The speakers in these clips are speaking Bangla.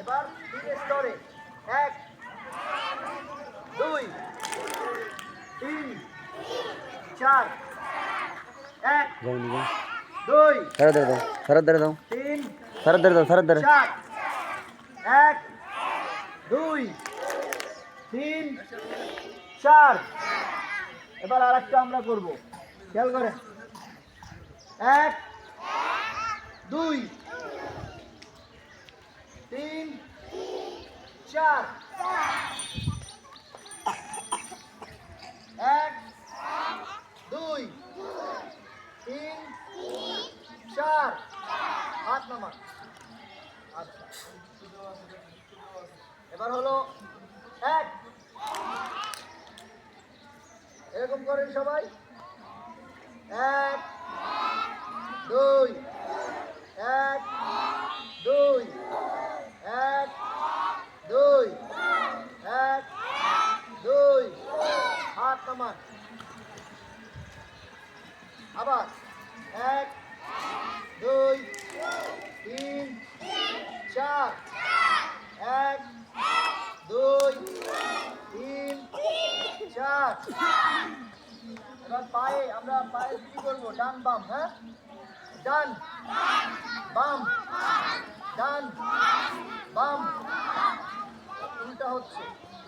এবার তিন স্তরে। এক দুই তিন চার এক দুই ধরে দাও ধরে দাও। তিন ধরে দাও সারা ধরে চার এক দুই তিন চার। এবার আর একটা আমরা করব। খেয়াল করে। এক দুই তিন, চার। এক, দুই, তিন, চার। হাত নামা আচ্ছা। এবার হলো এক। এরকম করেন সবাই। এক, দুই এক, দুই এক দুই এক দুই নামান আবার এক, দুই, তিন, চার, এক, দুই, তিন, চার। এবার পায়ে, আমরা পায়ে কি করব? ডান বাম হ্যাঁ? ডান। বাম। ডান। বাম। উল্টা হচ্ছে।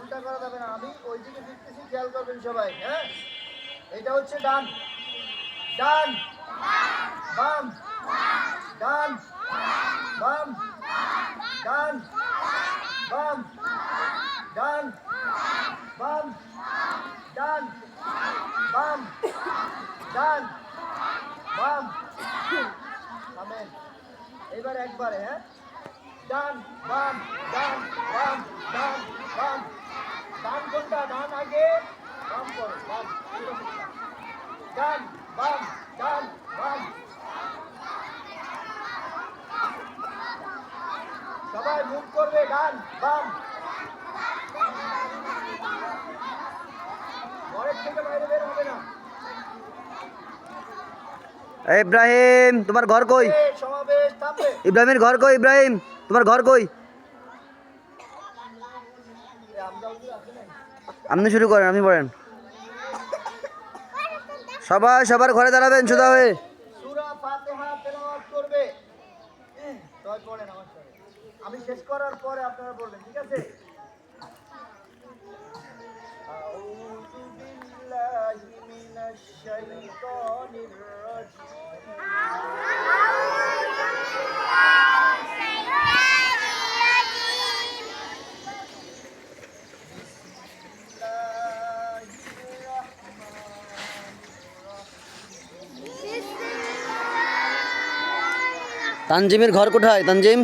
উল্টা করা যাবে না। আমি ওই দিকে দেখতেছি, খেয়াল করবেন সবাই হ্যাঁ? এটা হচ্ছে ডান। ডান। বাম। ডান। বাম। ডান। বাম। ডান। বাম। ডান। বাম। ডান। বাম। আমেন। এবার একবারে হ্যাঁ? ডান, বাম ডান বাম ডান বাম। ডান কোনটা ডান আগে বাম করো বাম। ডান বাম ডান বাম। সবাই মুখ করবে ডান বাম। ঘরের থেকে বাইরে বের হবে না। ইব্রাহিম তোমার ঘর কই? ইব্রাহিমের ঘর কই ইব্রাহিম? তোমার ঘর কই এই আমরা ওগুলো আছে না আপনি শুরু করেন, আপনি পড়েন। সবাই সবার ঘরে দাঁড়াবেন সোজা হয়ে। সাথে আমি শেষ করার পরে আপনারা বলবেন ঠিক আছে? তানজিমের ঘর কোথায়? তানজিম?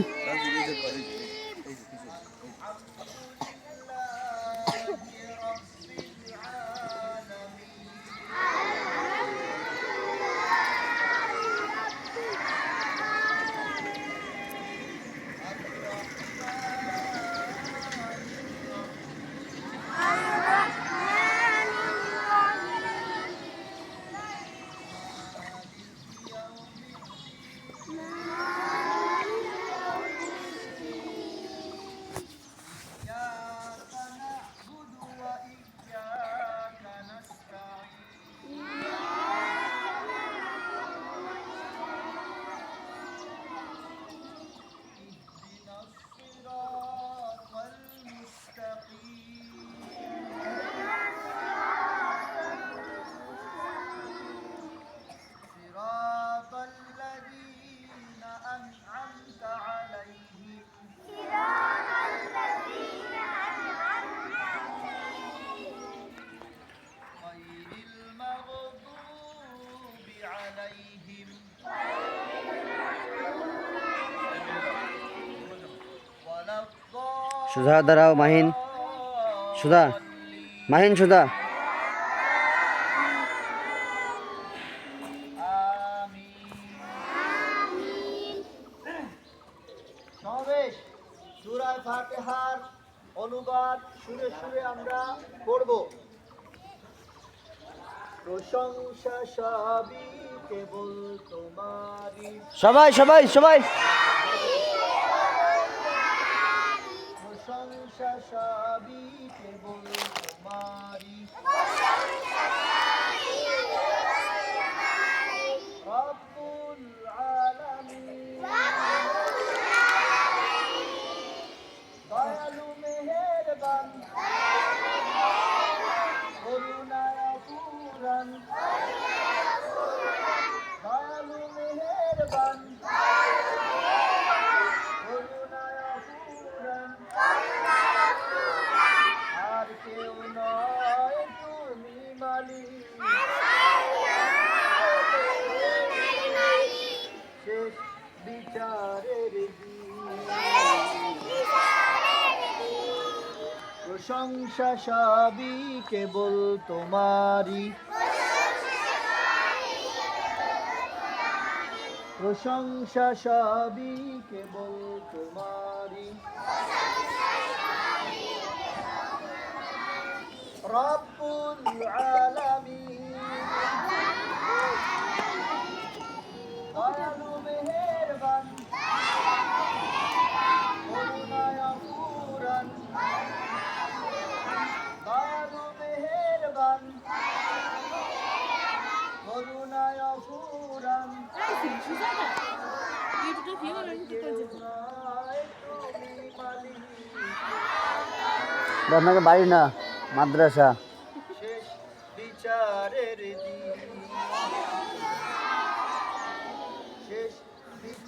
সুধা দাঁড়াও মাহিন। সুধা মাহিন সুধা। অনুবাদ সুরে সুরে আমরা করব প্রশংসা সবই কেবল তোমারই। সবাই সবাই সবাই প্রশংসা সবই কেবল তোমারই রব্বুল আলামিন দয়ালু মেহেরবান করুণায় অপূরণ দয়ালু মেহেরবান করুণায় অপূরণ আর কেউ নয় তুমি মালিক শেষ বিচারের দিন প্রশংসা সবই কেবল তোমারই প্রশংসা সবই কেবল তোমারই রব্বুল আপনাকে বাড়ি না মাদ্রাসা? শেষ বিচারের দিন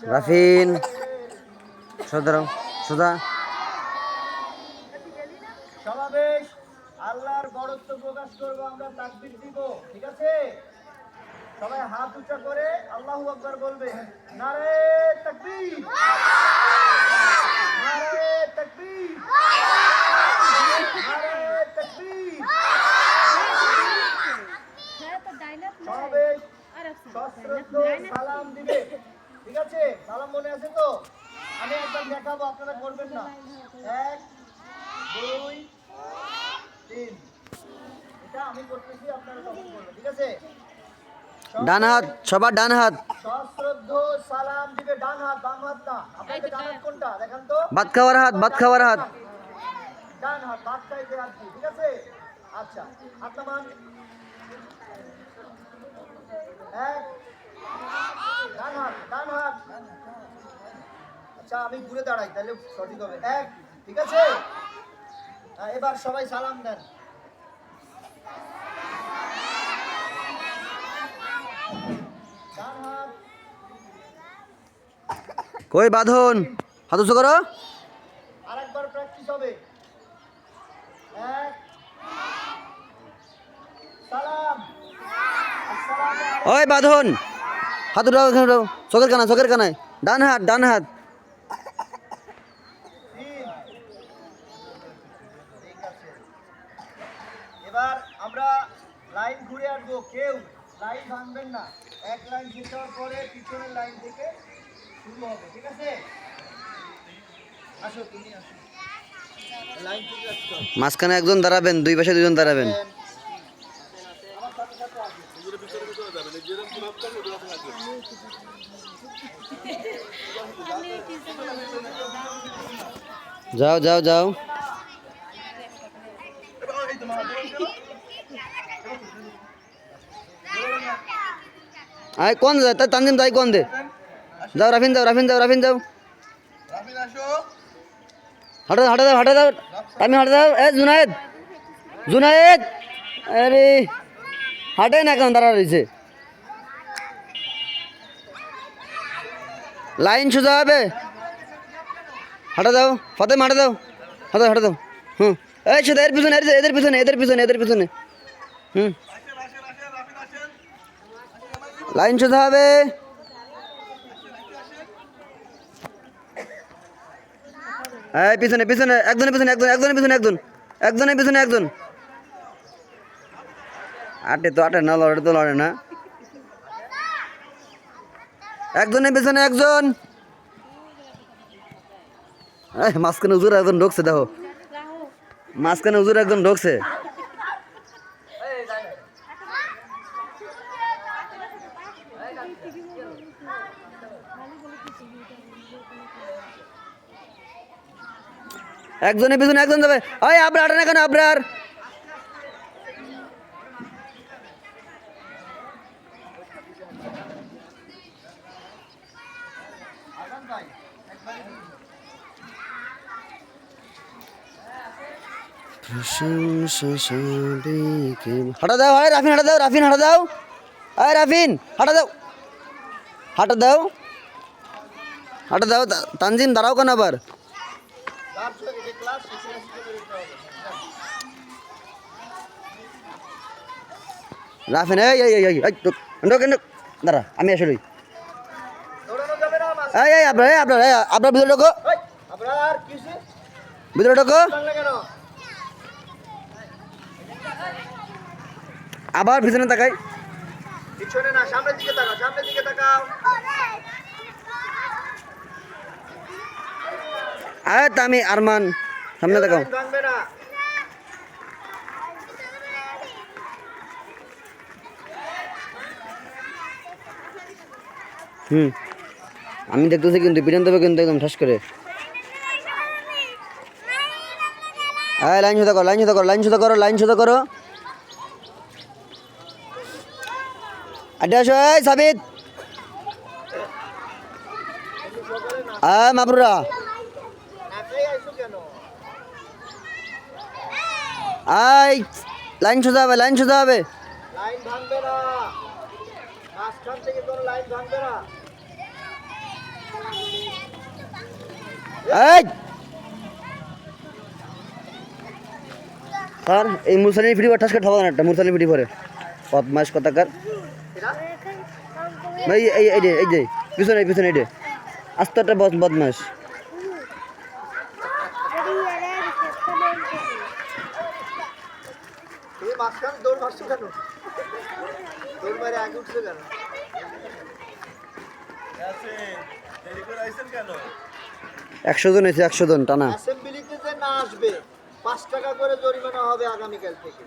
রাফিন দিন। সুধা সুধা সমাবেশ আল্লাহর বড়ত্ব প্রকাশ করব আমরা তাকবীর দিব ঠিক আছে? সবাই হাত উঁচা করে আল্লাহু আকবার বলবে নারে তাকবীর! নারে তাকবীর! সালাম দিবে ঠিক আছে সালাম মনে আছে তো আমি একবার দেখাবো আপনারা করবেন না এক দুই তিন এটা আমি করতেছি আপনারা তখন করবেন ঠিক আছে ডান হাত সবার ডান হাত। সশ্রদ্ধ সালাম দিবে ডান হাত বাম হাত না। আপনাদের ডান হাত কোনটা? দেখান তো। ভাত খাওয়ার হাত ভাত খাওয়ার হাত। ডান হাত খাইতে হাত দিই, ঠিক আছে? আচ্ছা হাত নামান। ডান হাত ডান হাত। আচ্ছা আমি ঘুরে দাঁড়াই তাহলে সঠিক হবে। এক ঠিক আছে? হ্যাঁ, এবার সবাই সালাম দেন। কই বাঁধন? হাত উঁচু করো আরেকবার প্র্যাকটিস হবে এক সালাম আসসালামু ওই বাঁধন। হাত উঠাও এখানে উঠাও। চোখের কানা চোখের কানায়। ডান হাত ডান হাত। তিন। ঠিক আছে। এবার আমরা লাইন ঘুরে আসব। কেউ লাইন ভাঙবেন না। এক লাইন শেষ হওয়ার পরে পিছনের লাইন থেকে শুরু হবে ঠিক আছে? আসো তুমি আসো। লাইন থেকে মাঝখানে একজন দাঁড়াবেন দুই পাশে দুজন দাঁড়াবেন আমার সাথে সাথে আসবে যাও যাও যাও। আয়, কোন যায়? তানজিম তাই কোন দে? যাও, রাফিন যাও রাফিন যাও রাফিন যাও। হাঁটা হাঁটা দাও হাঁটা দাও আমি হাঁটা দাও এ, জুনায়েদ। জুনায়েদ! আরে, হাঁটে না কেন? দাঁড়া রয়েছে। লাইন সোজা হবে। হাঁটা দাও, ফাতেম, হাঁটা দাও, হাঁটা হাঁটা দাও। হুম। এই সোজা এর পিছনে, এদের পিছনে এদের পিছনে এদের পিছনে। হুম। লাইন সোজা হবে। এই পিছনে পিছনে একজনের পিছনে একজন একজনের পিছনে একজন একজনের পিছনে একজন আটে তো আটে না, লড়ে তো লড়ে না। একজনের পিছনে, একজন। মাঝখানে উজুর একজন ঢুকছে, দেখো। মাঝখানে উজুর একজন ঢুকছে। একজনের পিছনে, একজন যাবে। ওই আবরার না কেন, আবরার আসান ভাই একবারে হাঁটা দাও হয় রাফিন হাঁটা দাও রাফিন হাঁটা দাও। আয় রাফিন হাঁটা দাও। হাঁটা দাও। হাঁটা দাও তানজিম দাঁড়াও কেন আবার? রাফিন এই এই। দাঁড়া আমি আসলে এই এই আপনার আপনার আপনার ভিতরে ঢোকো। ভিতরে ঢোকো। আবার পিছনে তাকাই। পিছনে না সামনের দিকে তাকাও সামনের দিকে তাকাও। আয় তামি আরমান সামনে তাকাও। হুম। আমি দেখতেছি কিন্তু দেবে কিন্তু একদম ঠাস করে। আয় লাইন সুদা করো লাইন সুদা করো লাইন সুদা করো লাইন সুদা করো। আড্ডা আসো সাবিত। আয় মাবরুরা। আয় লাইন সোজা হবে লাইন সোজা হবে। লাইন ভাঙবে না। মাঝখান থেকে কোনো লাইন ভাঙবে না। এই স্যার এই মুরসালিনী ফিরি ঠাস করে ঠাবা একটা মুরসালিনী ফিরি পরে। বদমাস কথাকার। এটা এই এই এই যে এই যে পিছনে পিছনে এই যে। আস্তে একটা বদ বদমাস একশো জন এসে একশো জন টানা। অ্যাসেম্বলিতে যে না আসবে পাঁচ টাকা করে জরিমানা হবে আগামীকাল থেকে।